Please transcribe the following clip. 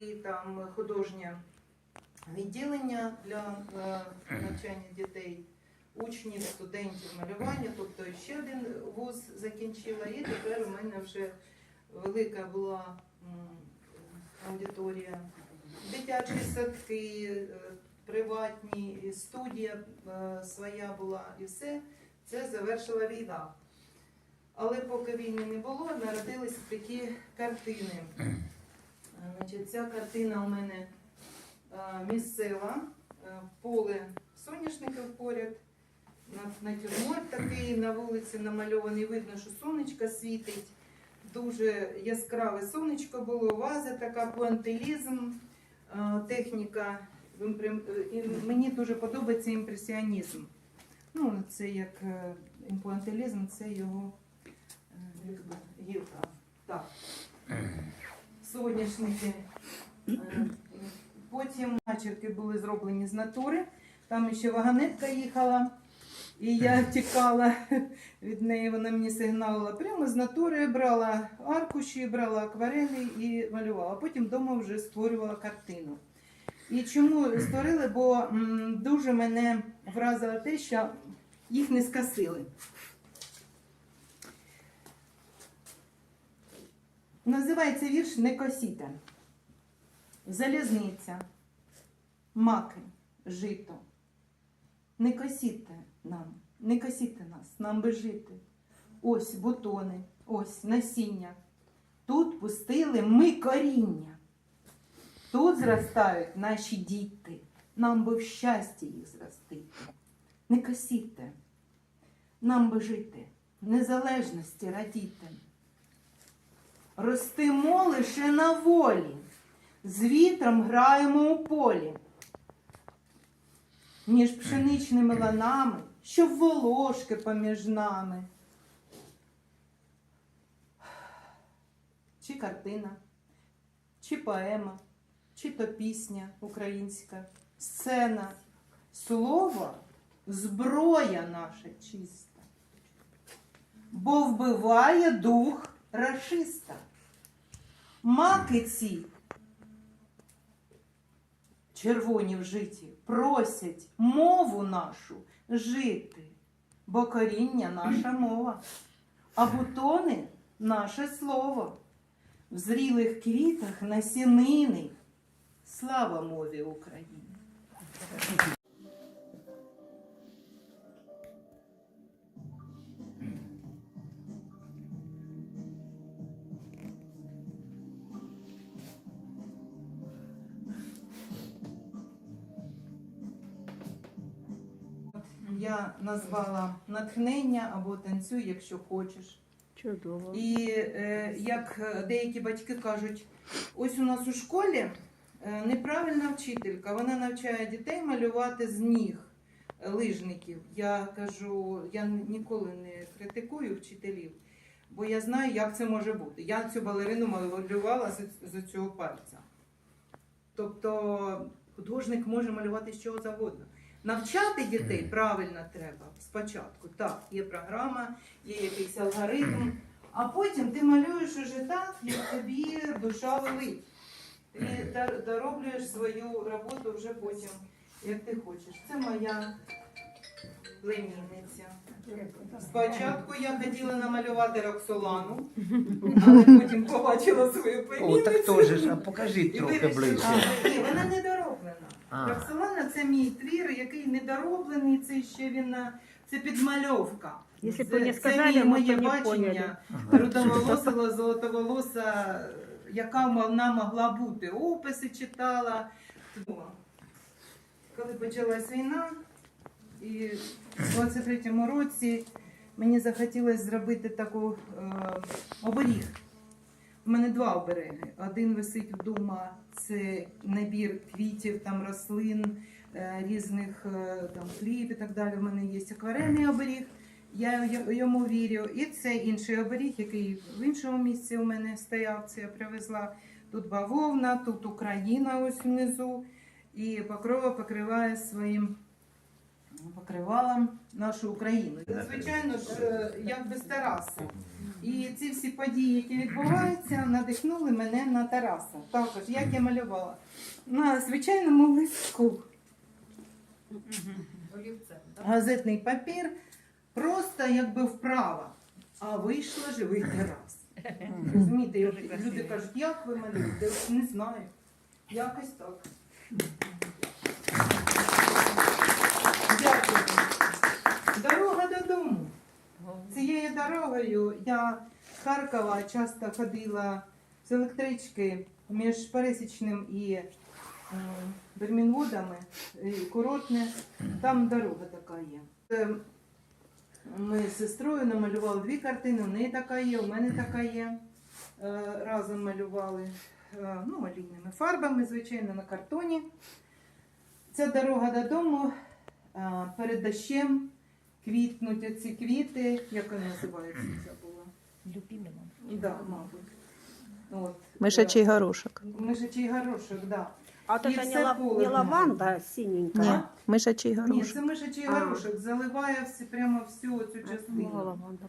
і там художнє відділення для е, навчання дітей, учнів, студентів малювання. Тобто ще один вуз закінчила, і тепер у мене вже велика була аудиторія. Дитячі садки, е, приватні, студія е, своя була і все. Це завершила війна. Але поки війни не було, народилися такі картини. Значить, ця картина у мене е, місцева, е, поле соняшників поряд, на- натюрморт такий на вулиці намальований, видно, що сонечко світить. Дуже яскраве сонечко було, ваза така, пуантилізм, е, техніка. Мені дуже подобається імпресіонізм. Ну, це як імпуантилізм, це його гілка. Соняшники. Е, Потім начерки були зроблені з натури. Там ще вагонетка їхала, і я тікала від неї. Вона мені сигналила прямо з натури, брала аркуші, брала акварелі і малювала. Потім вдома вже створювала картину. І чому створили? Бо дуже мене вразило те, що їх не скасили. Називається вірш Не косіте. Залізниця, маки, жито. Не косіте нам, не косіте нас, нам би жити. Ось бутони, ось насіння. Тут пустили ми коріння. Тут зростають наші діти. Нам би в щасті їх зростити. Не косіте, нам би жити, незалежності радіти. Ростимо лише на волі, з вітром граємо у полі. Між пшеничними ланами, щоб волошки поміж нами. Чи картина, чи поема, чи то пісня українська, сцена, слово зброя наша чиста, бо вбиває дух рашиста. Маки ці червоні в житті просять мову нашу жити, бо коріння наша мова, а бутони наше слово. В зрілих квітах насінини. Слава мові України! Я назвала натхнення або танцюй, якщо хочеш. Чудово. І е, як е, деякі батьки кажуть, ось у нас у школі е, неправильна вчителька, вона навчає дітей малювати з ніг е, лижників. Я кажу, я ніколи не критикую вчителів, бо я знаю, як це може бути. Я цю балерину малювала з, з цього пальця. Тобто художник може малювати що завгодно. Навчати дітей правильно треба спочатку. Так, є програма, є якийсь алгоритм, а потім ти малюєш уже так, як тобі душа велить. Ти дороблюєш свою роботу вже потім, як ти хочеш. Це моя племінниця. Спочатку я хотіла намалювати Роксолану, але потім побачила свою О, так теж ж, а покажіть трохи ближче. Ні, вона недороблена. А. Роксолана це мій твір, який недороблений, це ще він на- це підмальовка. Якщо б Це- ви не це сказали, ми б моє не бачення. Рудоволосого, золотоволоса, яка вона могла бути. Описи читала. Коли почалась війна, і в 23-му році мені захотілося зробити таку е, оберіг. У мене два обереги. Один висить вдома, це набір квітів, там рослин, е, різних е, там хліб і так далі. У мене є акварельний оберіг. Я йому вірю. І це інший оберіг, який в іншому місці у мене стояв. Це я привезла. Тут бавовна, тут Україна ось внизу. І покрова покриває своїм покривалом нашу Україну. Звичайно ж, е, як без Тараса. І ці всі події, які відбуваються, надихнули мене на Тараса. Також, як я малювала. На звичайному листку Олівцем, так? газетний папір, просто якби вправо, а вийшло живий Тарас. Розумієте, Дуже люди кажуть, як ви малюєте? Не знаю. Якось так. Дякую. Дорога додому. Цією дорогою я з Харкова часто ходила з електрички між пересічним і е, Бермінвудами, і курортне. Там дорога така є. Е, Ми з сестрою намалювали дві картини, у неї така є, у мене така є. Е, Разом малювали е, ну, олійними фарбами, звичайно, на картоні. Ця дорога додому е, перед дощем квітнуть оці квіти, як вони називаються, забула. Любімі, мабуть. Да, мабуть. От. Мишачий горошок. Е, Мишачий горошок, так. Да. А то це все не, лав- не лаванда синенька? Ні, мишачий Ні, горошок. це мишачий А. горошок, заливає всі, прямо всю цю частину. ну, лаванда.